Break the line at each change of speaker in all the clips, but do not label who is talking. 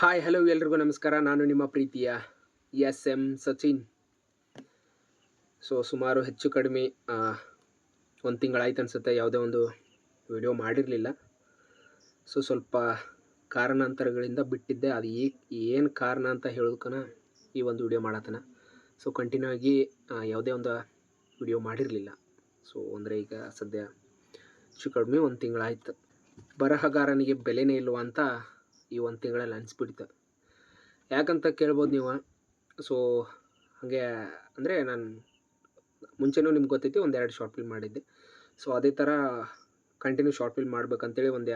Hi hello ಎಲ್ರಿಗೂ ನಮಸ್ಕಾರ. ನಾನು ನಿಮ್ಮ ಪ್ರೀತಿಯ ಎಸ್ ಎಂ ಸಚಿನ್. ಸೊ ಸುಮಾರು ಹೆಚ್ಚು ಕಡಿಮೆ ಒಂದು ತಿಂಗಳಾಯ್ತು ಅನಿಸುತ್ತೆ. ಯಾವುದೇ ಒಂದು ವಿಡಿಯೋ ಮಾಡಿರಲಿಲ್ಲ. ಸೊ ಸ್ವಲ್ಪ ಕಾರಣಾಂತರಗಳಿಂದ ಬಿಟ್ಟಿದ್ದೆ. ಅದು ಈ ಏನು ಕಾರಣ ಅಂತ ಹೇಳೋದಕ್ಕನ ಈ ಒಂದು ವಿಡಿಯೋ ಮಾಡತ್ತನ. ಸೊ ಕಂಟಿನ್ಯೂ ಆಗಿ ಯಾವುದೇ ಒಂದು ವಿಡಿಯೋ ಮಾಡಿರಲಿಲ್ಲ. ಸೊ ಅಂದರೆ ಈಗ ಸದ್ಯ ಹೆಚ್ಚು ಕಡಿಮೆ ಒಂದು ತಿಂಗಳಾಯ್ತು. ಬರಹಗಾರನಿಗೆ ಬೆಲೆನೇ ಇಲ್ವಾ ಅಂತ ಈ ಒಂದು ತಿಂಗಳಲ್ಲಿ ಅನಿಸ್ಬಿಡ್ತು. ಯಾಕಂತ ಕೇಳ್ಬೋದು ನೀವು? ಸೊ ಹಾಗೆ ಅಂದರೆ ನಾನು ಮುಂಚೆನೂ ನಿಮ್ಗೆ ಗೊತ್ತೈತಿ ಒಂದು ಎರಡು ಶಾರ್ಟ್ ಫಿಲ್ ಮಾಡಿದ್ದೆ. ಸೊ ಅದೇ ಥರ ಕಂಟಿನ್ಯೂ ಶಾರ್ಟ್ ಫಿಲ್ ಮಾಡ್ಬೇಕಂತೇಳಿ ಒಂದು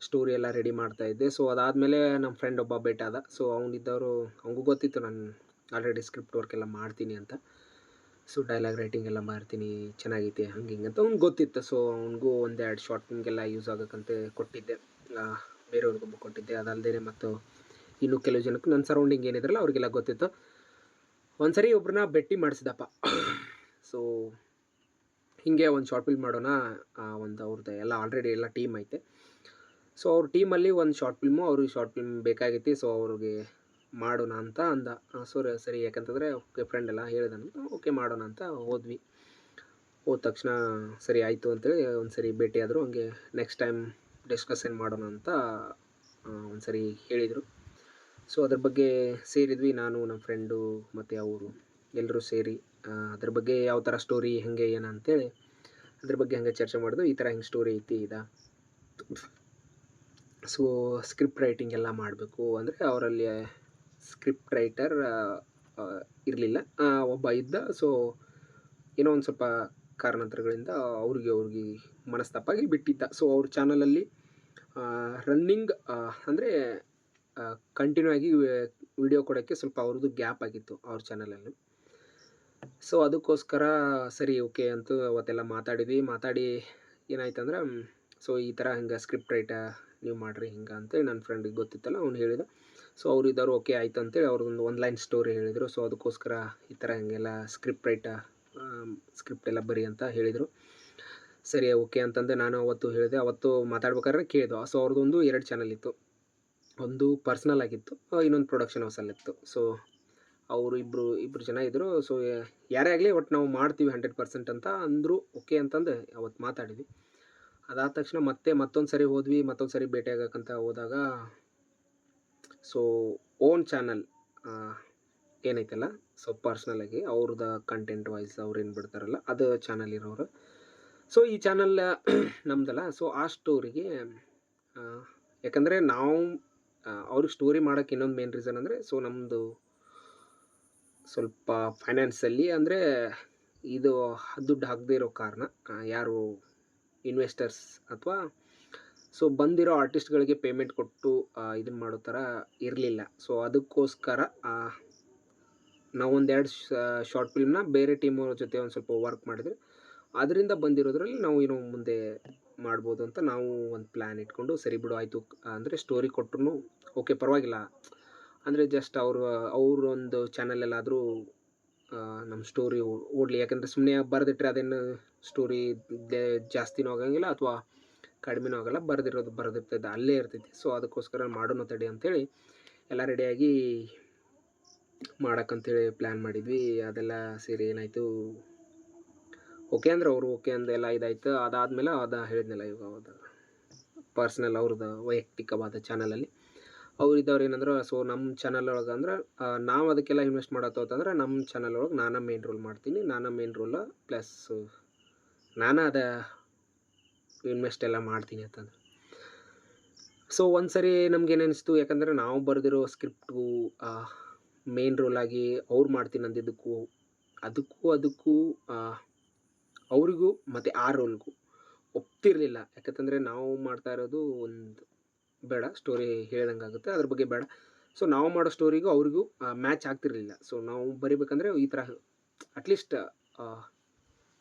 ಸ್ಟೋರಿ ಎಲ್ಲ ರೆಡಿ ಮಾಡ್ತಾ ಇದ್ದೆ. ಸೊ ಅದಾದಮೇಲೆ ನಮ್ಮ ಫ್ರೆಂಡ್ ಒಬ್ಬ ಭೇಟಿ ಆದ. ಸೊ ಅವನಿದ್ದವರು, ಅವನಿಗೂ ಗೊತ್ತಿತ್ತು ನಾನು ಆಲ್ರೆಡಿ ಸ್ಕ್ರಿಪ್ಟ್ ವರ್ಕ್ ಎಲ್ಲ ಮಾಡ್ತೀನಿ ಅಂತ. ಸೊ ಡೈಲಾಗ್ ರೈಟಿಂಗ್ ಎಲ್ಲ ಮಾಡ್ತೀನಿ, ಚೆನ್ನಾಗೈತೆ, ಹಂಗೆ ಹಿಂಗೆ ಅಂತ. ಅವ್ನಿಗೆ ಗೊತ್ತಿತ್ತು. ಸೊ ಅವನಿಗೂ ಒಂದೆರಡು ಶಾರ್ಟ್ ಫಿಲ್ಮ್ಗೆಲ್ಲ ಯೂಸ್ ಆಗೋಕ್ಕಂತ ಕೊಟ್ಟಿದ್ದೆ. ಬೇರೆಯವ್ರಿಗೊಬ್ಬ ಕೊಟ್ಟಿದ್ದೆ ಅದಲ್ಲದೆ ಮತ್ತು ಇನ್ನು ಕೆಲವು ಜನಕ್ಕೆ ನನ್ನ ಸರೌಂಡಿಂಗ್ ಏನಿದ್ರಲ್ಲ ಅವ್ರಿಗೆಲ್ಲ ಗೊತ್ತಿತ್ತು. ಒಂದ್ಸರಿ ಒಬ್ರನ್ನ ಭೇಟಿ ಮಾಡಿಸಿದಪ್ಪ. ಸೊ ಹೀಗೆ ಒಂದು ಶಾರ್ಟ್ ಫಿಲ್ಮ್ ಮಾಡೋಣ ಒಂದು ಅವ್ರದ್ದು ಎಲ್ಲ ಆಲ್ರೆಡಿ ಎಲ್ಲ ಟೀಮ್ ಐತೆ. ಸೊ ಅವ್ರ ಟೀಮಲ್ಲಿ ಒಂದು ಶಾರ್ಟ್ ಫಿಲ್ಮು ಅವ್ರಿಗೆ ಶಾರ್ಟ್ ಫಿಲ್ಮ್ ಬೇಕಾಗೈತಿ ಸೊ ಅವ್ರಿಗೆ ಮಾಡೋಣ ಅಂತ ಅಂದ. ಸರಿ ಸರಿ, ಯಾಕಂತಂದರೆ ಓಕೆ ಫ್ರೆಂಡ್ ಎಲ್ಲ ಹೇಳಿದನು. ಓಕೆ, ಮಾಡೋಣ ಅಂತ ಹೋದ್ವಿ. ಹೋದ ತಕ್ಷಣ ಸರಿ ಆಯಿತು ಅಂತೇಳಿ ಒಂದು ಸರಿ ಭೇಟಿಯಾದರು. ಹಂಗೆ ನೆಕ್ಸ್ಟ್ ಟೈಮ್ ಡಿಸ್ಕಷನ್ ಮಾಡೋಣ ಅಂತ ಒಂದ್ಸರಿ ಹೇಳಿದರು. ಸೊ ಅದ್ರ ಬಗ್ಗೆ ಸೇರಿದ್ವಿ ನಾನು ನಮ್ಮ ಫ್ರೆಂಡು ಮತ್ತು ಅವರು ಎಲ್ಲರೂ ಸೇರಿ. ಅದ್ರ ಬಗ್ಗೆ ಯಾವ ಥರ ಸ್ಟೋರಿ ಹೆಂಗೆ, ಏನು ಅಂತೇಳಿ ಅದ್ರ ಬಗ್ಗೆ ಹಂಗೆ ಚರ್ಚೆ ಮಾಡೋದು, ಈ ಥರ ಹಿಂಗೆ ಸ್ಟೋರಿ ಐತಿ, ಇದ. ಸೊ ಸ್ಕ್ರಿಪ್ಟ್ ರೈಟಿಂಗ್ ಎಲ್ಲ ಮಾಡಬೇಕು ಅಂದರೆ ಅವರಲ್ಲಿ ಸ್ಕ್ರಿಪ್ಟ್ ರೈಟರ್ ಇರಲಿಲ್ಲ. ಒಬ್ಬ ಇದ್ದ. ಸೊ ಏನೋ ಒಂದು ಸ್ವಲ್ಪ ಕಾರಣಾಂತರಗಳಿಂದ ಅವ್ರಿಗೆ ಅವ್ರಿಗೆ ಮನಸ್ತಾಪಾಗಿ ಬಿಟ್ಟಿದ್ದ. ಸೊ ಅವ್ರ ಚಾನಲಲ್ಲಿ ರನ್ನಿಂಗ್ ಅಂದರೆ ಕಂಟಿನ್ಯೂ ಆಗಿ ವಿಡಿಯೋ ಕೊಡೋಕ್ಕೆ ಸ್ವಲ್ಪ ಅವ್ರದ್ದು ಗ್ಯಾಪ್ ಆಗಿತ್ತು ಅವ್ರ ಚಾನಲಲ್ಲಿ ಸೊ ಅದಕ್ಕೋಸ್ಕರ, ಸರಿ ಓಕೆ ಅಂತ ಅವತ್ತೆಲ್ಲ ಮಾತಾಡಿದ್ವಿ. ಮಾತಾಡಿ ಏನಾಯ್ತು ಅಂದ್ರೆ ಸೊ ಈ ಥರ ಹಿಂಗೆ ಸ್ಕ್ರಿಪ್ಟ್ ರೈಟ ನೀವು ಮಾಡಿರಿ ಹಿಂಗೆ ಅಂತೇಳಿ ನನ್ನ ಫ್ರೆಂಡಿಗೆ ಗೊತ್ತಿತ್ತಲ್ಲ, ಅವ್ನು ಹೇಳಿದ. ಸೊ ಅವ್ರು ಇದ್ದವ್ರು ಓಕೆ ಆಯ್ತು ಅಂತೇಳಿ ಅವ್ರದ್ದು ಒಂದು ಲೈನ್ ಸ್ಟೋರಿ ಹೇಳಿದರು. ಸೊ ಅದಕ್ಕೋಸ್ಕರ ಈ ಥರ ಹಿಂಗೆಲ್ಲ ಸ್ಕ್ರಿಪ್ಟ್ ರೈಟ ಸ್ಕ್ರಿಪ್ಟ್ ಎಲ್ಲ ಬರಿ ಅಂತ ಹೇಳಿದರು. ಸರಿ ಓಕೆ ಅಂತಂದೆ ನಾನು ಅವತ್ತು ಹೇಳಿದೆ. ಅವತ್ತು ಮಾತಾಡ್ಬೇಕಾದ್ರೆ ಕೇಳಿದೆ ಸೊ ಅವ್ರದ್ದೊಂದು ಎರಡು ಚಾನಲ್ ಇತ್ತು. ಒಂದು ಪರ್ಸ್ನಲ್ ಆಗಿತ್ತು ಇನ್ನೊಂದು ಪ್ರೊಡಕ್ಷನ್ ಹೌಸಲ್ಲಿತ್ತು ಸೊ ಅವರು ಇಬ್ಬರು ಇಬ್ಬರು ಜನ ಇದ್ದರು ಸೊ ಯಾರೇ ಆಗಲಿ ಒಟ್ಟು ನಾವು ಮಾಡ್ತೀವಿ ಹಂಡ್ರೆಡ್ ಪರ್ಸೆಂಟ್ ಅಂತ ಅಂದರು ಓಕೆ ಅಂತಂದು ಅವತ್ತು ಮಾತಾಡಿದ್ವಿ. ಅದಾದ ತಕ್ಷಣ ಮತ್ತೆ ಮತ್ತೊಂದು ಸರಿ ಹೋದ್ವಿ, ಮತ್ತೊಂದು ಸರಿ ಭೇಟಿ ಆಗಕ್ಕಂತ ಹೋದಾಗ ಸೊ ಓನ್ ಚಾನಲ್ ಏನೈತಲ್ಲ? ಸೊ ಪರ್ಸ್ನಲಾಗಿ ಅವ್ರದ್ದು ಕಂಟೆಂಟ್ ವೈಸ್ ಅವ್ರು ಏನು ಬಿಡ್ತಾರಲ್ಲ, ಅದು ಚಾನಲ್ ಇರೋರು. ಸೊ ಈ ಚಾನಲ್ ನಮ್ದಲ್ಲ ಸೊ ಆ ಸ್ಟೋರಿಗೆ ಯಾಕಂದರೆ ನಾವು ಅವ್ರಿಗೆ ಸ್ಟೋರಿ ಮಾಡೋಕ್ಕೆ ಇನ್ನೊಂದು ಮೇನ್ ರೀಸನ್ ಅಂದರೆ ಸೊ ನಮ್ಮದು ಸ್ವಲ್ಪ ಫೈನಾನ್ಸಲ್ಲಿ ಅಂದರೆ, ಇದು ದುಡ್ಡು ಹಾಕದೇ ಇರೋ ಕಾರಣ ಯಾರು ಇನ್ವೆಸ್ಟರ್ಸ್ ಅಥವಾ ಸೊ ಬಂದಿರೋ ಆರ್ಟಿಸ್ಟ್ಗಳಿಗೆ ಪೇಮೆಂಟ್ ಕೊಟ್ಟು ಇದನ್ನು ಮಾಡೋ ಥರ ಇರಲಿಲ್ಲ. ಸೊ ಅದಕ್ಕೋಸ್ಕರ ನಾವು ಒಂದೆರಡು ಶಾರ್ಟ್ ಫಿಲ್ಮ್ನ ಬೇರೆ ಟೀಮವ್ರ ಜೊತೆ ಒಂದು ಸ್ವಲ್ಪ ವರ್ಕ್ ಮಾಡಿದ್ರೆ, ಅದರಿಂದ ಬಂದಿರೋದ್ರಲ್ಲಿ ನಾವು ಏನೋ ಮುಂದೆ ಮಾಡ್ಬೋದು ಅಂತ ನಾವು ಒಂದು ಪ್ಲ್ಯಾನ್ ಇಟ್ಕೊಂಡು, ಸರಿ ಬಿಡು, ಆಯಿತು, ಅಂದರೆ ಸ್ಟೋರಿ ಕೊಟ್ಟರು ಓಕೆ ಪರವಾಗಿಲ್ಲ. ಅಂದರೆ ಜಸ್ಟ್ ಅವರು, ಅವ್ರೊಂದು ಚಾನಲಲ್ಲಾದರೂ ನಮ್ಮ ಸ್ಟೋರಿ ಓಡಲಿ. ಯಾಕಂದರೆ ಸುಮ್ಮನೆ ಬರೆದಿಟ್ರೆ ಅದೇನು ಸ್ಟೋರಿ ಜಾಸ್ತಿನೂ ಆಗೋಂಗಿಲ್ಲ ಅಥವಾ ಕಡಿಮೆನೂ ಆಗೋಲ್ಲ, ಬರೆದಿರೋದು, ಬರೆದಿರ್ತದೆ, ಅಲ್ಲೇ ಇರ್ತೈತಿ. ಸೊ ಅದಕ್ಕೋಸ್ಕರ ಮಾಡೋಣ ತಡಿ ಅಂತೇಳಿ ಎಲ್ಲ ರೆಡಿಯಾಗಿ ಮಾಡೋಕ್ಕಂತೇಳಿ ಪ್ಲ್ಯಾನ್ ಮಾಡಿದ್ವಿ. ಅದೆಲ್ಲ ಸೇರಿ ಏನಾಯಿತು? ಓಕೆ ಅಂದ್ರೆ ಅವರು ಓಕೆ ಅಂದೆಲ್ಲ ಇದಾಯ್ತು. ಅದಾದಮೇಲೆ ಅದು ಹೇಳಿದ್ನಲ್ಲ ಇವಾಗ ಅದು ಪರ್ಸ್ನಲ್ ಅವ್ರದ್ದು ವೈಯಕ್ತಿಕವಾದ ಚಾನಲಲ್ಲಿ ಅವ್ರು ಇದ್ದವ್ರು ಏನಂದ್ರೆ ಸೊ ನಮ್ಮ ಚಾನಲ್ ಒಳಗೆ ಅಂದ್ರೆ ನಾವು ಅದಕ್ಕೆಲ್ಲ ಇನ್ವೆಸ್ಟ್ ಮಾಡತ್ತೋ ಅಂತಂದ್ರೆ ನಮ್ಮ ಚಾನಲ್ ಒಳಗೆ ನಾನು ಮೇನ್ ರೋಲ್ ಮಾಡ್ತೀನಿ. ನಾನು ಮೇನ್ ರೋಲ ಪ್ಲಸ್ ನಾನು ಅದ ಇನ್ವೆಸ್ಟ್ ಎಲ್ಲ ಮಾಡ್ತೀನಿ ಅಂತಂದ್ರೆ. ಸೊ ಒಂದು ಸರಿ ನಮ್ಗೇನು ಅನಿಸ್ತು, ಯಾಕಂದರೆ ನಾವು ಬರೆದಿರೋ ಸ್ಕ್ರಿಪ್ಟು ಮೇನ್ ರೋಲಾಗಿ ಅವ್ರು ಮಾಡ್ತೀನಿ ಅಂದಿದ್ದಕ್ಕೂ, ಅದಕ್ಕೂ ಅದಕ್ಕೂ ಅವರಿಗೂ ಮತ್ತು ಆ ರೋಲ್ಗೂ ಒಪ್ತಿರಲಿಲ್ಲ. ಯಾಕಂತಂದರೆ ನಾವು ಮಾಡ್ತಾ ಇರೋದು ಒಂದು ಬೇಡ ಸ್ಟೋರಿ ಹೇಳ್ದಂಗೆ ಆಗುತ್ತೆ, ಅದ್ರ ಬಗ್ಗೆ ಬೇಡ. ಸೊ ನಾವು ಮಾಡೋ ಸ್ಟೋರಿಗೂ ಅವ್ರಿಗೂ ಮ್ಯಾಚ್ ಆಗ್ತಿರಲಿಲ್ಲ. ಸೊ ನಾವು ಬರಿಬೇಕಂದ್ರೆ ಈ ಥರ ಅಟ್ಲೀಸ್ಟ್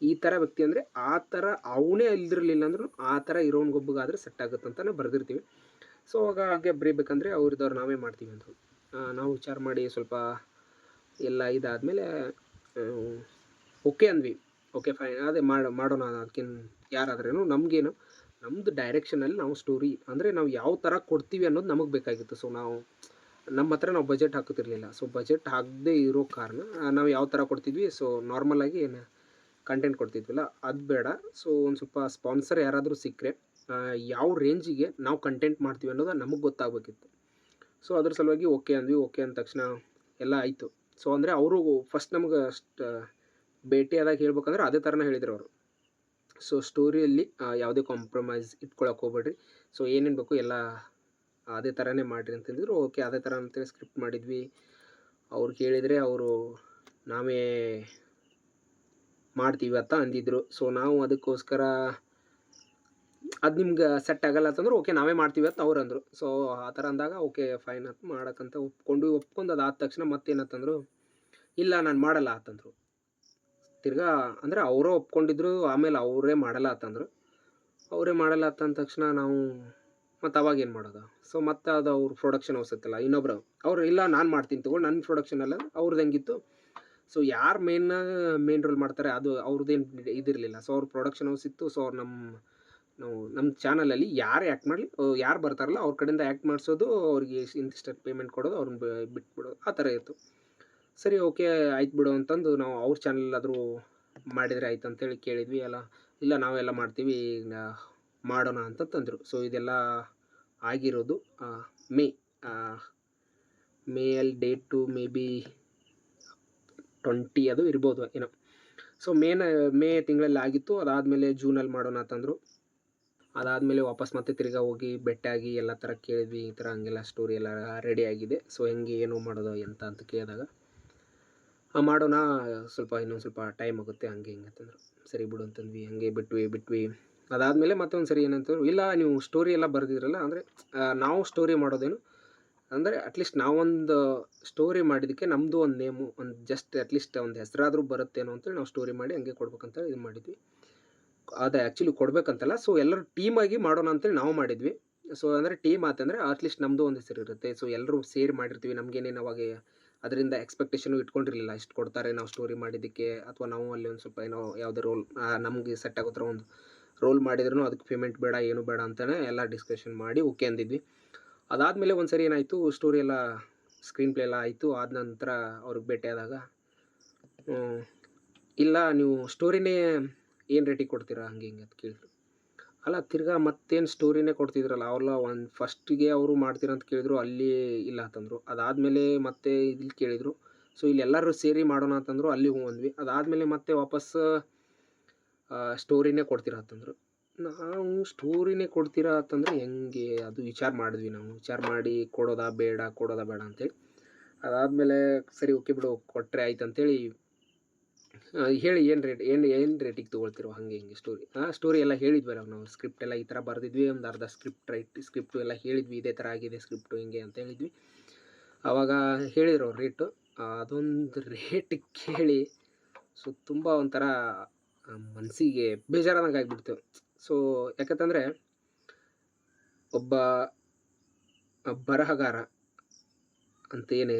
ಈ ಥರ ವ್ಯಕ್ತಿ ಅಂದರೆ ಆ ಥರ ಅವನೇ ಇಲ್ದಿರಲಿಲ್ಲ ಅಂದ್ರೂ ಆ ಥರ ಇರೋನ್ಗೊಬ್ಬಗಾದ್ರೆ ಸೆಟ್ ಆಗುತ್ತೆ ಅಂತಲೇ ಬರೆದಿರ್ತೀವಿ. ಸೊ ಅವಾಗ ಹಾಗೆ ಬರೀಬೇಕಂದ್ರೆ ಅವ್ರದ್ದವ್ರು ನಾವೇ ಮಾಡ್ತೀವಿ ಅಂದರು ನಾವು ವಿಚಾರ ಮಾಡಿ ಸ್ವಲ್ಪ ಎಲ್ಲ ಇದಾದಮೇಲೆ ಓಕೆ ಅಂದ್ವಿ. Okay, fine. ಅದೇ ಮಾಡೋ, ಮಾಡೋಣ ಅದಕ್ಕೇನು ಯಾರಾದ್ರೇನು ನಮಗೇನು ನಮ್ಮದು ಡೈರೆಕ್ಷನಲ್ಲಿ ನಾವು ಸ್ಟೋರಿ, ಅಂದರೆ ನಾವು ಯಾವ ಥರ ಕೊಡ್ತೀವಿ ಅನ್ನೋದು ನಮಗೆ ಬೇಕಾಗಿತ್ತು. ಸೊ, ನಾವು ನಮ್ಮ ಹತ್ರ ನಾವು ಬಜೆಟ್ ಹಾಕುತ್ತಿರಲಿಲ್ಲ. ಸೊ, ಬಜೆಟ್ ಹಾಕದೇ ಇರೋ ಕಾರಣ ನಾವು ಯಾವ ಥರ ಕೊಡ್ತಿದ್ವಿ. ಸೊ ನಾರ್ಮಲಾಗಿ ಏನು ಕಂಟೆಂಟ್ ಕೊಡ್ತಿದ್ವಲ್ಲ, ಅದು ಬೇಡ. ಸೊ, ಒಂದು ಸ್ವಲ್ಪ ಸ್ಪಾನ್ಸರ್ ಯಾರಾದರೂ ಸಿಕ್ಕರೆ ಯಾವ ರೇಂಜಿಗೆ ನಾವು ಕಂಟೆಂಟ್ ಮಾಡ್ತೀವಿ ಅನ್ನೋದು ನಮಗೆ ಗೊತ್ತಾಗಬೇಕಿತ್ತು. ಸೊ ಅದ್ರ ಸಲುವಾಗಿ ಓಕೆ ಅಂದ್ವಿ ಓಕೆ ಅಂದ ತಕ್ಷಣ ಎಲ್ಲ ಆಯಿತು. ಸೊ ಅಂದರೆ ಅವರು ಫಸ್ಟ್ ನಮ್ಗೆ ಅಷ್ಟು ಭೇಟಿಯಾದಾಗ ಹೇಳ್ಬೇಕಂದ್ರೆ ಅದೇ ಥರನೇ ಹೇಳಿದ್ರು ಅವರು. ಸೊ ಸ್ಟೋರಿಯಲ್ಲಿ ಯಾವುದೇ ಕಾಂಪ್ರಮೈಸ್ ಇಟ್ಕೊಳಕ್ಕೆ ಹೋಗ್ಬೇಡ್ರಿ. ಸೊ ಏನೇನು ಬೇಕು ಎಲ್ಲ ಅದೇ ಥರನೇ ಮಾಡಿರಿ ಅಂತಂದಿದ್ರು ಓಕೆ ಅದೇ ಥರ ಅಂತೇಳಿ ಸ್ಕ್ರಿಪ್ಟ್ ಮಾಡಿದ್ವಿ. ಅವ್ರು ಕೇಳಿದರೆ ಅವರು ನಾವೇ ಮಾಡ್ತೀವಿ ಅಂತ ಅಂದಿದ್ರು. ಸೊ ನಾವು ಅದಕ್ಕೋಸ್ಕರ ಅದು ನಿಮ್ಗೆ ಸೆಟ್ ಆಗಲ್ಲ ಅಂತಂದ್ರೆ, ಓಕೆ, ನಾವೇ ಮಾಡ್ತೀವಿ ಅಂತ ಅವ್ರು ಅಂದರು. ಸೊ ಆ ಥರ ಅಂದಾಗ, ಓಕೆ ಫೈನ್ ಅಂತ ಮಾಡೋಕ್ಕಂತ ಒಪ್ಕೊಂಡು ಒಪ್ಕೊಂಡು ಅದಾದ ತಕ್ಷಣ ಮತ್ತೇನಂತಂದ್ರು ಇಲ್ಲ, ನಾನು ಮಾಡಲ್ಲ ಅಂತಂದರು ತಿರ್ಗಾ, ಅಂದರೆ ಅವರೇ ಒಪ್ಕೊಂಡಿದ್ರು, ಆಮೇಲೆ ಅವರೇ ಮಾಡಲ್ಲ ಅಂತಂದರು ಅವರೇ ಮಾಡಲ್ಲ ಅಂತಂದ ತಕ್ಷಣ ನಾವು ಮತ್ತು ಅವಾಗ ಏನು ಮಾಡೋದು? ಸೊ ಮತ್ತೆ ಅದು ಅವ್ರ ಪ್ರೊಡಕ್ಷನ್ ಅವಸತ್ತಲ್ಲ ಇನ್ನೊಬ್ರು. ಅವ್ರು, ಇಲ್ಲ, ನಾನು ಮಾಡ್ತೀನಿ ತಗೊಂಡು ನನ್ನ ಪ್ರೊಡಕ್ಷನ್ ಅಲ್ಲ ಅವ್ರದ್ದು ಹೆಂಗಿತ್ತು? ಸೊ ಯಾರು ಮೇನ್ ಮೇನ್ ರೋಲ್ ಮಾಡ್ತಾರೆ, ಅದು ಅವ್ರದ್ದೇನು ಇದಿರಲಿಲ್ಲ. ಸೊ ಅವ್ರ ಪ್ರೊಡಕ್ಷನ್ ಹೌಸ್ ಇತ್ತು ಸೊ ಅವ್ರು ನಮ್ಮ ನಾವು ನಮ್ಮ ಚಾನಲಲ್ಲಿ ಯಾರು ಆ್ಯಕ್ಟ್ ಮಾಡಲಿ ಯಾರು ಬರ್ತಾರಲ್ಲ ಅವ್ರ ಕಡೆಯಿಂದ ಆ್ಯಕ್ಟ್ ಮಾಡಿಸೋದು, ಅವ್ರಿಗೆ ಇಂತಿಷ್ಟು ಪೇಮೆಂಟ್ ಕೊಡೋದು, ಅವ್ರನ್ನ ಬಿಟ್ಬಿಡೋದು, ಆ ಥರ ಇತ್ತು ಸರಿ, ಓಕೆ, ಆಯ್ತು ಬಿಡು ಅಂತಂದು ನಾವು ಅವ್ರ ಚಾನಲ್ಲಾದರೂ ಮಾಡಿದರೆ ಆಯ್ತು ಅಂತೇಳಿ ಕೇಳಿದ್ವಿ ಎಲ್ಲ ಇಲ್ಲ, ನಾವೆಲ್ಲ ಮಾಡ್ತೀವಿ ಮಾಡೋಣ ಅಂತ ತಂದರು. ಸೊ ಇದೆಲ್ಲ ಆಗಿರೋದು ಮೇ ಮೇಯಲ್ಲಿ ಡೇಟು ಮೇ ಬಿ ಟ್ವೆಂಟಿ ಅದು ಇರ್ಬೋದು ಏನೋ. ಸೊ ಮೇನ, ಮೇ ತಿಂಗಳಲ್ಲಿ ಆಗಿತ್ತು, ಅದಾದಮೇಲೆ ಜೂನಲ್ಲಿ ಮಾಡೋಣ ಅಂತಂದರು. ಅದಾದಮೇಲೆ ವಾಪಸ್ ಮತ್ತೆ ತಿರ್ಗಾ ಹೋಗಿ ಬೆಟ್ಟಾಗಿ ಎಲ್ಲ ಥರ ಕೇಳಿದ್ವಿ, ಈ ಥರ ಹಂಗೆಲ್ಲ ಸ್ಟೋರಿ ಎಲ್ಲ ರೆಡಿ ಆಗಿದೆ. ಸೊ ಹೆಂಗೆ, ಏನು ಮಾಡೋದು, ಎಂತ ಅಂತ ಕೇಳಿದಾಗ ಮಾಡೋಣ, ಸ್ವಲ್ಪ ಇನ್ನೊಂದು ಸ್ವಲ್ಪ ಟೈಮ್ ಆಗುತ್ತೆ, ಹಂಗೆ ಹಿಂಗೆ ಅಂತಂದ್ರು. ಸರಿ ಬಿಡು ಅಂತಂದ್ವಿ, ಹಂಗೆ ಬಿಟ್ವಿ ಬಿಟ್ವಿ. ಅದಾದಮೇಲೆ ಮತ್ತೊಂದು ಸರಿ ಏನಂತಂದ್ರು ಇಲ್ಲ, ನೀವು ಸ್ಟೋರಿ ಎಲ್ಲ ಬರೆದಿದ್ರಲ್ಲ, ಅಂದರೆ ನಾವು ಸ್ಟೋರಿ ಮಾಡೋದೇನು, ಅಂದರೆ ಅಟ್ಲೀಸ್ಟ್ ನಾವೊಂದು ಸ್ಟೋರಿ ಮಾಡಿದ್ದಕ್ಕೆ ನಮ್ಮದು ಒಂದು ನೇಮು ಒಂದು ಜಸ್ಟ್ ಅಟ್ಲೀಸ್ಟ್ ಒಂದು ಹೆಸರಾದರೂ ಬರುತ್ತೇನೋ ಅಂತೇಳಿ ನಾವು ಸ್ಟೋರಿ ಮಾಡಿ ಹಂಗೆ ಕೊಡ್ಬೇಕಂತ ಇದು ಮಾಡಿದ್ವಿ. ಅದು ಆ್ಯಕ್ಚುಲಿ ಕೊಡಬೇಕಂತಲ್ಲ. ಸೊ ಎಲ್ಲರೂ ಟೀಮಾಗಿ ಮಾಡೋಣ ಅಂತೇಳಿ ನಾವು ಮಾಡಿದ್ವಿ. ಸೊ ಅಂದರೆ ಟೀಮ್ ಆತಂದರೆ ಅಟ್ಲೀಸ್ಟ್ ನಮ್ಮದು ಒಂದು ಹೆಸರು ಇರುತ್ತೆ. ಸೊ ಎಲ್ಲರೂ ಸೇರಿ ಮಾಡಿರ್ತೀವಿ. ನಮಗೇನೇನು ಅವಾಗ ಅದರಿಂದ ಎಕ್ಸ್ಪೆಕ್ಟೇಷನು ಇಟ್ಕೊಂಡಿರಲಿಲ್ಲ. ಇಷ್ಟು ಕೊಡ್ತಾರೆ, ನಾವು ಸ್ಟೋರಿ ಮಾಡಿದ್ದಕ್ಕೆ ಅಥವಾ ನಾವು ಅಲ್ಲಿ ಒಂದು ಸ್ವಲ್ಪ ಏನೋ ಯಾವುದೇ ರೋಲ್ ನಮಗೆ ಸೆಟ್ ಆಗೋತ್ರ ಒಂದು ರೋಲ್ ಮಾಡಿದ್ರು ಅದಕ್ಕೆ ಪೇಮೆಂಟ್ ಬೇಡ, ಏನು ಬೇಡ ಅಂತಲೇ ಎಲ್ಲ ಡಿಸ್ಕಷನ್ ಮಾಡಿ ಓಕೆ ಅಂದಿದ್ವಿ. ಅದಾದಮೇಲೆ ಒಂದು ಸರಿ ಏನಾಯಿತು ಸ್ಟೋರಿ ಎಲ್ಲ ಸ್ಕ್ರೀನ್ ಪ್ಲೇ ಎಲ್ಲ ಆಯಿತು. ಆದ ನಂತರ ಅವ್ರಿಗೆ ಭೇಟಿಯಾದಾಗ ಇಲ್ಲ, ನೀವು ಸ್ಟೋರಿನೇ ಏನು ರೇಟಿಗೆ ಕೊಡ್ತೀರಾ? ಹಂಗೆ ಹಿಂಗೆ ಅಂತ ಕೇಳಿದ್ರು. ಅಲ್ಲ, ತಿರ್ಗಾ ಮತ್ತೇನು ಸ್ಟೋರಿನೇ ಕೊಡ್ತಿದ್ರಲ್ಲ ಅವ್ರಲ್ಲ ಒಂದು ಫಸ್ಟಿಗೆ ಅವರು ಮಾಡ್ತೀರಾ ಅಂತ ಕೇಳಿದ್ರು, ಅಲ್ಲಿ ಇಲ್ಲ ಅಂತಂದರು. ಅದಾದಮೇಲೆ ಮತ್ತೆ ಇಲ್ಲಿ ಕೇಳಿದರು. ಸೊ ಇಲ್ಲೆಲ್ಲರೂ ಸೇರಿ ಮಾಡೋಣ ಅಂತಂದರು, ಅಲ್ಲಿ ಅಂದ್ವಿ. ಅದಾದಮೇಲೆ ಮತ್ತೆ ವಾಪಸ್ ಸ್ಟೋರಿನೇ ಕೊಡ್ತೀರಾ ಅಂತಂದರು. ನಾವು ಸ್ಟೋರಿನೇ ಕೊಡ್ತೀರಾ ಅಂತಂದರೆ ಹೆಂಗೆ, ಅದು ವಿಚಾರ ಮಾಡಿದ್ವಿ ನಾವು. ವಿಚಾರ ಮಾಡಿ ಕೊಡೋದಾ ಬೇಡ ಕೊಡೋದಾ ಬೇಡ ಅಂತೇಳಿ. ಅದಾದಮೇಲೆ ಸರಿ, ಓಕೆ ಬಿಡು ಕೊಟ್ಟರೆ ಆಯ್ತು ಅಂತೇಳಿ ಹೇಳಿ ಏನು ರೇಟ್ ಏನು ಏನು ರೇಟಿಗೆ ತೊಗೊಳ್ತಿರೋ ಹಾಗೆ ಹಿಂಗೆ ಸ್ಟೋರಿ ಹಾಂ ಸ್ಟೋರಿ ಎಲ್ಲ ಹೇಳಿದ್ವಲ್ಲ ನಾವು ಸ್ಕ್ರಿಪ್ಟ್ ಎಲ್ಲ ಈ ಥರ ಬರೆದಿದ್ವಿ, ಒಂದು ಅರ್ಧ ಸ್ಕ್ರಿಪ್ಟ್ ರೈಟ್ ಸ್ಕ್ರಿಪ್ಟು ಎಲ್ಲ ಹೇಳಿದ್ವಿ, ಇದೇ ಥರ ಆಗಿದೆ ಸ್ಕ್ರಿಪ್ಟು ಹಿಂಗೆ ಅಂತ ಹೇಳಿದ್ವಿ. ಆವಾಗ ಹೇಳಿದ್ರು ಅವ್ರು ರೇಟು ಅದೊಂದು ರೇಟ್ ಕೇಳಿ ಸೊ ತುಂಬ ಒಂಥರ ಮನಸ್ಸಿಗೆ ಬೇಜಾರಾದಂಗೆ ಆಗಿಬಿಡ್ತು. ಸೊ ಯಾಕಂತಂದರೆ, ಒಬ್ಬ ಬರಹಗಾರ ಅಂತ ಏನು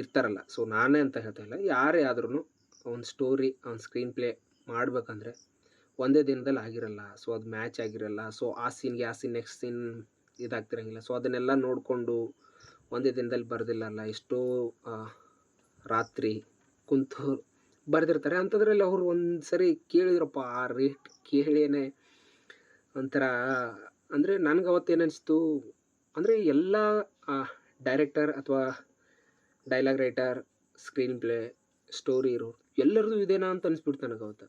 ಇರ್ತಾರಲ್ಲ ಸೊ ನಾನೇ ಅಂತ ಹೇಳ್ತಾ ಇಲ್ಲ, ಯಾರೇ ಆದ್ರೂ ಒಂದು ಸ್ಟೋರಿ, ಒಂದು ಸ್ಕ್ರೀನ್ ಪ್ಲೇ ಮಾಡಬೇಕಂದ್ರೆ ಒಂದೇ ದಿನದಲ್ಲಿ ಆಗಿರಲ್ಲ. ಸೊ ಅದು ಮ್ಯಾಚ್ ಆಗಿರಲ್ಲ. ಸೊ ಆ ಸೀನ್ಗೆ ಆ ಸೀನ್ ನೆಕ್ಸ್ಟ್ ಸೀನ್ ಇದಾಗ್ತಿರಂಗಿಲ್ಲ. ಸೊ ಅದನ್ನೆಲ್ಲ ನೋಡಿಕೊಂಡು ಒಂದೇ ದಿನದಲ್ಲಿ ಬರೆದಿಲ್ಲಲ್ಲ. ಎಷ್ಟೋ ರಾತ್ರಿ ಕುಂತು ಬರೆದಿರ್ತಾರೆ. ಅಂಥದ್ರಲ್ಲಿ ಅವರು ಒಂದು ಸರಿ ಕೇಳಿದ್ರಪ್ಪ, ಆ ರೇಟ್ ಕೇಳೇನೆ ಒಂಥರ, ಅಂದರೆ ನನಗೆ ಅವತ್ತೇನು ಅನಿಸ್ತು ಅಂದರೆ ಎಲ್ಲ ಡೈರೆಕ್ಟರ್ ಅಥವಾ dialogue writer screenplay story ಇರೋ ಎಲ್ಲರದು ಇದೇನಾ ಅಂತ ಅನಿಸ್ಬಿಡ್ತು ನನಗೆ ಅವತ್ತು.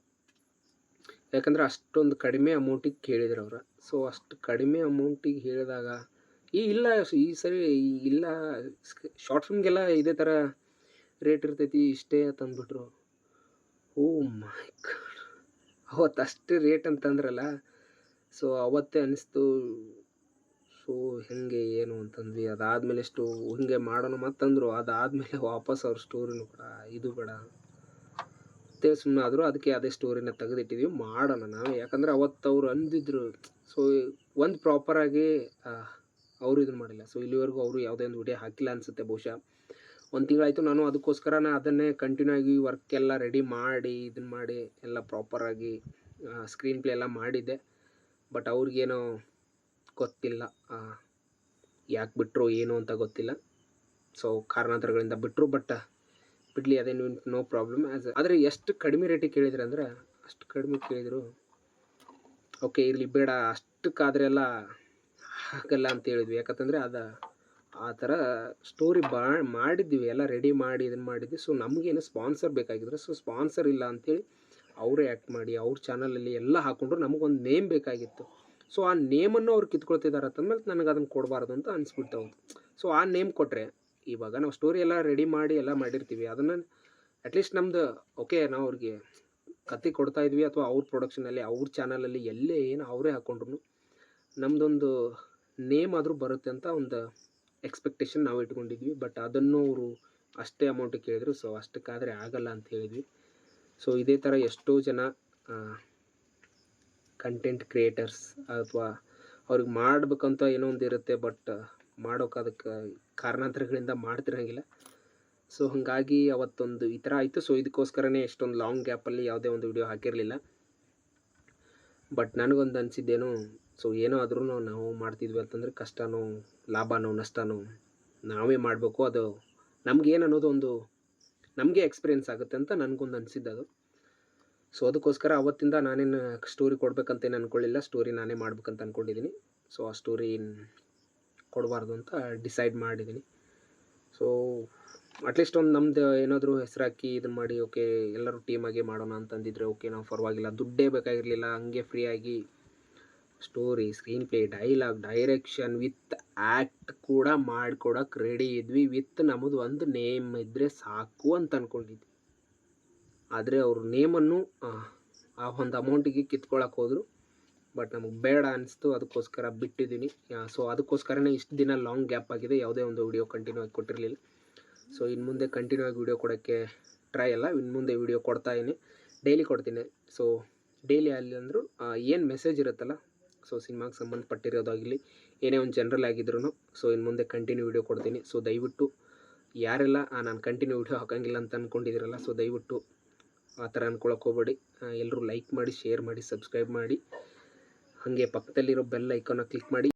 ಯಾಕಂದ್ರೆ ಅಷ್ಟೊಂದು ಕಡಿಮೆ ಅಮೌಂಟಿಗೆ ಕೇಳಿದ್ರು ಅವ್ರು. ಸೊ ಅಷ್ಟು ಕಡಿಮೆ ಅಮೌಂಟಿಗೆ ಹೇಳಿದಾಗ, ಈ ಇಲ್ಲ, ಈ ಸರಿ ಇಲ್ಲ ಶಾರ್ಟ್ ಫಿಲ್ಮ್ಗೆಲ್ಲ ಇದೇ ಥರ ರೇಟ್ ಇರ್ತೈತಿ, ಇಷ್ಟೇ ಅಂತ ಅಂದ್ಬಿಟ್ರು. ಓ ಮೈ ಗಾಡ್ ಅವತ್ತು ಅಷ್ಟೇ ರೇಟ್ ಅಂತಂದ್ರಲ್ಲ ಸೊ ಅವತ್ತೇ ಅನಿಸ್ತು. ಸೊ ಹೆಂಗೆ, ಏನು ಅಂತಂದ್ವಿ. ಅದಾದಮೇಲೆ ಸ್ಟೋ ಹಿಂಗೆ ಮಾಡೋಣ ಮತ್ತಂದರು. ಅದಾದಮೇಲೆ ವಾಪಸ್ ಅವ್ರ ಸ್ಟೋರಿನೂ ಕೂಡ ಇದು ಬೇಡ. ಮತ್ತೆ ಸುಮ್ಮನೆ ಆದರು ಅದಕ್ಕೆ ಅದೇ ಸ್ಟೋರಿನ ತೆಗೆದಿಟ್ಟಿದ್ವಿ. ಮಾಡೋಣ ನಾವು. ಯಾಕಂದ್ರೆ ಅವತ್ತು ಅವ್ರು ಅಂದಿದ್ರು. ಸೊ ಒಂದು ಪ್ರಾಪರಾಗಿ ಅವರು ಇದನ್ನು ಮಾಡಿಲ್ಲ. ಸೊ ಇಲ್ಲಿವರೆಗೂ ಅವರು ಯಾವುದೇ ಒಂದು ವಿಡಿಯೋ ಹಾಕಿಲ್ಲ ಅನಿಸುತ್ತೆ ಬಹುಶಃ. ಒಂದು ತಿಂಗಳಾಯಿತು ನಾನು ಅದಕ್ಕೋಸ್ಕರ ನಾನು ಅದನ್ನೇ ಕಂಟಿನ್ಯೂ ಆಗಿ ವರ್ಕ್ ಎಲ್ಲ ರೆಡಿ ಮಾಡಿ ಇದನ್ನು ಮಾಡಿ ಎಲ್ಲ ಪ್ರಾಪರಾಗಿ ಸ್ಕ್ರೀನ್ ಪ್ಲೇ ಎಲ್ಲ ಮಾಡಿದ್ದೆ. ಬಟ್ ಅವ್ರಿಗೇನೋ ಗೊತ್ತಿಲ್ಲ. ಯಾಕೆ ಬಿಟ್ಟರು ಏನು ಅಂತ ಗೊತ್ತಿಲ್ಲ. ಸೊ ಕಾರಣಾಂತರಗಳಿಂದ ಬಿಟ್ಟರು ಬಟ್ ಬಿಡಲಿ, ಅದೇನು ನೋ ಪ್ರಾಬ್ಲಮ್ ಆ್ಯಸ್ ಆದರೆ ಎಷ್ಟು ಕಡಿಮೆ ರೇಟಿಗೆ ಕೇಳಿದ್ರು ಅಂದರೆ, ಅಷ್ಟು ಕಡಿಮೆ ಕೇಳಿದರು ಓಕೆ ಇರಲಿ, ಬೇಡ, ಅಷ್ಟಕ್ಕಾದ್ರೆ ಎಲ್ಲ ಆಗಲ್ಲ ಅಂತ ಹೇಳಿದ್ವಿ. ಯಾಕಂತಂದರೆ ಅದು, ಆ ಥರ ಸ್ಟೋರಿ ಬಾ, ಮಾಡಿದ್ವಿ, ಎಲ್ಲ ರೆಡಿ ಮಾಡಿ ಇದನ್ನು ಮಾಡಿದ್ವಿ. ಸೊ ನಮಗೇನು ಸ್ಪಾನ್ಸರ್ ಬೇಕಾಗಿದ್ರೆ ಸೊ ಸ್ಪಾನ್ಸರ್ ಇಲ್ಲ ಅಂತೇಳಿ, ಅವರೇ ಆ್ಯಕ್ಟ್ ಮಾಡಿ, ಅವ್ರ ಚಾನಲಲ್ಲಿ ಎಲ್ಲ ಹಾಕ್ಕೊಂಡ್ರು ನಮಗೊಂದು ನೇಮ್ ಬೇಕಾಗಿತ್ತು. ಸೊ ಆ ನೇಮನ್ನು ಅವ್ರು ಕಿತ್ಕೊಳ್ತಿದ್ದಾರೆ ಅಂತಂದ್ಮೇಲೆ ನನಗೆ ಅದನ್ನು ಕೊಡಬಾರ್ದು ಅಂತ ಅನಿಸ್ಬಿಡ್ತಾವೆ ಅವ್ರು ಸೊ ಆ ನೇಮ್ ಕೊಟ್ಟರೆ ಇವಾಗ ನಾವು ಸ್ಟೋರಿ ಎಲ್ಲ ರೆಡಿ ಮಾಡಿ ಎಲ್ಲ ಮಾಡಿರ್ತೀವಿ. ಅದನ್ನು ಅಟ್ಲೀಸ್ಟ್ ನಮ್ದು ಓಕೆ ನಾವು ಅವ್ರಿಗೆ ಕತ್ತಿ ಕೊಡ್ತಾ ಇದ್ವಿ ಅಥವಾ ಅವ್ರ ಪ್ರೊಡಕ್ಷನಲ್ಲಿ ಅವ್ರ ಚಾನಲಲ್ಲಿ ಎಲ್ಲೇ ಏನು ಅವರೇ ಹಾಕ್ಕೊಂಡ್ರು ನಮ್ಮದೊಂದು ನೇಮ್ ಆದರೂ ಬರುತ್ತೆ ಅಂತ ಒಂದು ಎಕ್ಸ್ಪೆಕ್ಟೇಷನ್ ನಾವು ಇಟ್ಕೊಂಡಿದ್ವಿ. ಬಟ್ ಅದನ್ನು ಅವರು ಅಷ್ಟೇ ಅಮೌಂಟಿಗೆ ಕೇಳಿದ್ರು. ಸೊ ಅಷ್ಟಕ್ಕಾದರೆ ಆಗಲ್ಲ ಅಂತ ಹೇಳಿದ್ವಿ. ಸೊ ಇದೇ ಥರ ಎಷ್ಟೋ ಜನ ಕಂಟೆಂಟ್ ಕ್ರಿಯೇಟರ್ಸ್ ಅಥವಾ ಅವ್ರಿಗೆ ಮಾಡ್ಬೇಕಂತ ಏನೋ ಒಂದು ಇರುತ್ತೆ ಬಟ್ ಮಾಡೋಕೆ ಅದಕ್ಕೆ ಕಾರಣಾಂತರಗಳಿಂದ ಮಾಡ್ತಿರಂಗಿಲ್ಲ. ಸೊ ಹಾಗಾಗಿ ಅವತ್ತೊಂದು ಈ ಥರ ಆಯಿತು. ಸೊ ಇದಕ್ಕೋಸ್ಕರನೇ ಎಷ್ಟೊಂದು ಲಾಂಗ್ ಗ್ಯಾಪಲ್ಲಿ ಯಾವುದೇ ಒಂದು ವಿಡಿಯೋ ಹಾಕಿರಲಿಲ್ಲ. ಬಟ್ ನನಗೊಂದು ಅನಿಸಿದ್ದೇನು ಸೊ ಏನೋ ಆದ್ರೂ ನಾವು ಮಾಡ್ತಿದ್ವಿ ಅಂತಂದರೆ ಕಷ್ಟನೋ, ಲಾಭನೋ, ನಷ್ಟನೋ ನಾವೇ ಮಾಡಬೇಕು. ಅದು ನಮಗೇನು ಅನ್ನೋದು ಒಂದು ನಮಗೆ ಎಕ್ಸ್ಪೀರಿಯೆನ್ಸ್ ಆಗುತ್ತೆ ಅಂತ ನನಗೊಂದು ಅನಿಸಿದ್ದು ಅದು ಸೊ ಅದಕ್ಕೋಸ್ಕರ ಅವತ್ತಿಂದ ನಾನೇನು ಸ್ಟೋರಿ ಕೊಡಬೇಕಂತೇನು ಅಂದ್ಕೊಳ್ಳಿಲ್ಲ ಸ್ಟೋರಿ ನಾನೇ ಮಾಡ್ಬೇಕಂತ ಅಂದ್ಕೊಂಡಿದ್ದೀನಿ ಸೊ ಆ ಸ್ಟೋರಿ ಕೊಡಬಾರ್ದು ಅಂತ ಡಿಸೈಡ್ ಮಾಡಿದ್ದೀನಿ ಸೊ ಅಟ್ಲೀಸ್ಟ್ ಒಂದು ನಮ್ಮದು ಏನಾದರೂ ಹೆಸರಾಕಿ ಇದನ್ನು ಮಾಡಿ ಓಕೆ ಎಲ್ಲರೂ ಟೀಮಾಗಿ ಮಾಡೋಣ ಅಂತಂದಿದ್ರೆ ಓಕೆ ನಾವು ಪರವಾಗಿಲ್ಲ. ದುಡ್ಡೇ ಬೇಕಾಗಿರಲಿಲ್ಲ. ಹಂಗೆ ಫ್ರೀಯಾಗಿ story screenplay dialogue direction with act ಕೂಡ ಮಾಡ್ಕೊಡಕ್ಕೆ ರೆಡಿ ಇದ್ವಿ. ವಿತ್ ನಮ್ಮದು ಒಂದು ನೇಮ್ ಇದ್ದರೆ ಸಾಕು ಅಂತ ಅಂದ್ಕೊಂಡಿದ್ವಿ ಆದರೆ ಅವ್ರ ನೇಮನ್ನು, ಆ ಒಂದು ಅಮೌಂಟಿಗೆ ಕಿತ್ಕೊಳ್ಳೋಕೆ ಹೋದರು. ಬಟ್ ನಮಗೆ ಬೇಡ ಅನಿಸ್ತು, ಅದಕ್ಕೋಸ್ಕರ ಬಿಟ್ಟಿದ್ದೀನಿ ಸೊ ಅದಕ್ಕೋಸ್ಕರನೇ ಇಷ್ಟು ದಿನ ಲಾಂಗ್ ಗ್ಯಾಪ್ ಆಗಿದೆ, ಯಾವುದೇ ಒಂದು ವಿಡಿಯೋ ಕಂಟಿನ್ಯೂ ಆಗಿ ಕೊಟ್ಟಿರಲಿಲ್ಲ. ಸೊ ಇನ್ನು ಮುಂದೆ ಕಂಟಿನ್ಯೂ ಆಗಿ ವಿಡಿಯೋ ಕೊಡೋಕ್ಕೆ ಟ್ರೈ ಅಲ್ಲ ಇನ್ನು ಮುಂದೆ ವಿಡಿಯೋ ಕೊಡ್ತಾ ಇದೀನಿ. ಡೈಲಿ ಕೊಡ್ತೀನಿ. ಸೊ ಡೈಲಿ ಅಲ್ಲಿ ಅಂದರೂ ಏನು ಮೆಸೇಜ್ ಇರುತ್ತಲ್ಲ ಸೊ ಸಿನಿಮಾಗೆ ಸಂಬಂಧಪಟ್ಟಿರೋದಾಗಲಿ, ಏನೇ ಒಂದು ಜನರಲ್ ಆಗಿದ್ರು ಸೊ ಇನ್ನು ಮುಂದೆ ಕಂಟಿನ್ಯೂ ವಿಡಿಯೋ ಕೊಡ್ತೀನಿ. ಸೊ ದಯವಿಟ್ಟು, ಯಾರೆಲ್ಲ ನಾನು ಕಂಟಿನ್ಯೂ ವಿಡಿಯೋ ಹಾಕಂಗಿಲ್ಲ ಅಂತ ಅಂದ್ಕೊಂಡಿದ್ದೀರಲ್ಲ ಸೊ ದಯವಿಟ್ಟು ಆ ಥರ ಅಂದ್ಕೊಳಕ್ಕೆ ಹೋಗ್ಬೇಡಿ. ಎಲ್ಲರೂ ಲೈಕ್ ಮಾಡಿ ಶೇರ್ ಮಾಡಿ ಸಬ್ಸ್ಕ್ರೈಬ್ ಮಾಡಿ. ಹಾಗೆ ಪಕ್ಕದಲ್ಲಿರೋ ಬೆಲ್ ಐಕಾನ ಕ್ಲಿಕ್ ಮಾಡಿ.